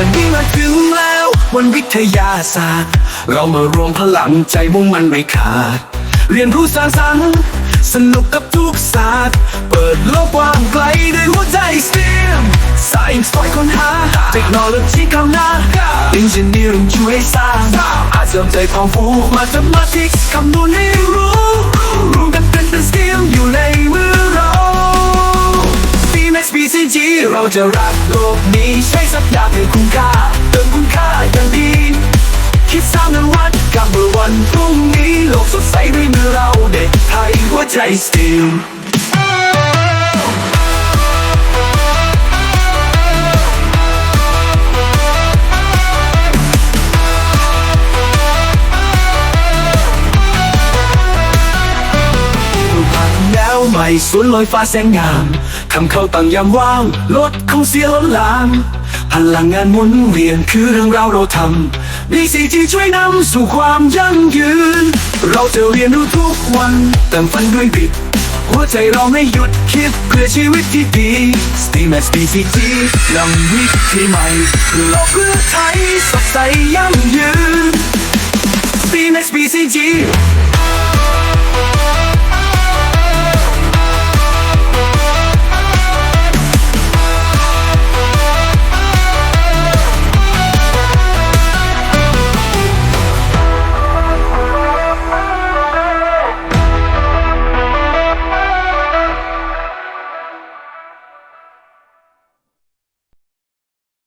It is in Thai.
วันนี้มาถึงแล้ว วันวิทยาศาสตร์ เรามารวมพลังใจมุ่งมันไม่ขาด เรียนรู้สร้างสรรค์สนุกกับทุกศาสตร์ เปิดโลกกว้างไกลด้วยหัวใจสเตีม Science คอยค้นหา เทคโนโลยีก้าวหน้า Engineering ช่วยสร้างอาจเสริมใจความรู้ Mathematics คำนวณให้รู้ เราจะรักโลกนี้ใช้สักอย่างให้คุ้มค่าเติมคุณค่าอย่างดี คิดสร้างนวัตกรรมเมื่อวันพรุ่งนี้โลกสดใสด้วยมือเราเด็กไทยหัวใจสติล ใหม่สวนลอยฟ้าแสงงามคำเข้าตั้งยามว่างลดคงเสียล้นหลามพลังงานหมุนเวียนคือเรื่องราวเราทำ BCG ช่วยนำสู่ความยั่งยืน เราจะเรียนรู้ทุกวันเติมฝันด้วยบิดหัวใจเราไม่หยุดคิดเพื่อชีวิตที่ดี Steam S BCG นำวิธีใหม่เพื่อโลกเพื่อไทยสดใสยั่งยืน Steam S BCG